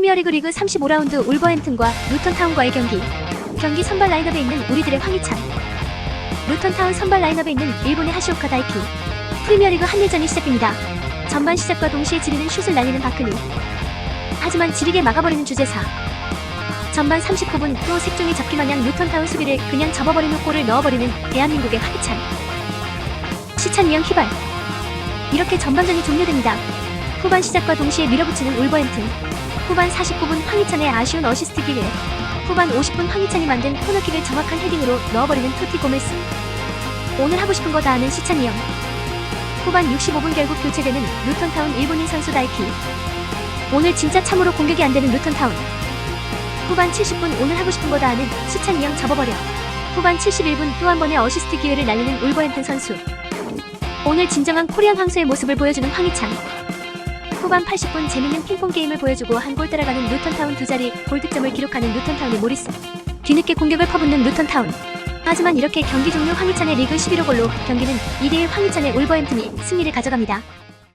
프리미어리그 리그 35라운드 울버햄튼과 루턴타운과의 경기. 경기 선발 라인업에 있는 우리들의 황희찬. 루턴타운 선발 라인업에 있는 일본의 하시오카 다이키. 프리미어리그 한일전이 시작됩니다. 전반 시작과 동시에 지리는 슛을 날리는 바크니. 하지만 지리게 막아버리는 주제사. 전반 39분 또 색종이 잡기 마냥 루턴타운 수비를 그냥 접어버린 후 골을 넣어버리는 대한민국의 황희찬. 시찬 이형 휘발. 이렇게 전반전이 종료됩니다. 후반 시작과 동시에 밀어붙이는 울버햄튼. 후반 49분 황희찬의 아쉬운 어시스트 기회. 후반 50분 황희찬이 만든 코너킥을 정확한 헤딩으로 넣어버리는 토티 고메스. 오늘 하고 싶은 거다 아는 시찬이 형. 후반 65분 결국 교체되는 루턴타운 일본인 선수 다이키. 오늘 진짜 참으로 공격이 안 되는 루턴타운. 후반 70분 오늘 하고 싶은 거다 아는 시찬이 형 접어버려. 후반 71분 또 한 번의 어시스트 기회를 날리는 울버햄튼 선수. 오늘 진정한 코리안 황소의 모습을 보여주는 황희찬. 후반 80분 재밌는 핑퐁 게임을 보여주고 한 골 따라가는 루턴타운 두 자리 골득점을 기록하는 루턴타운의 모리스. 뒤늦게 공격을 퍼붓는 루턴타운. 하지만 이렇게 경기 종료 황희찬의 리그 11호 골로 경기는 2대1 황희찬의 울버햄튼이 승리를 가져갑니다.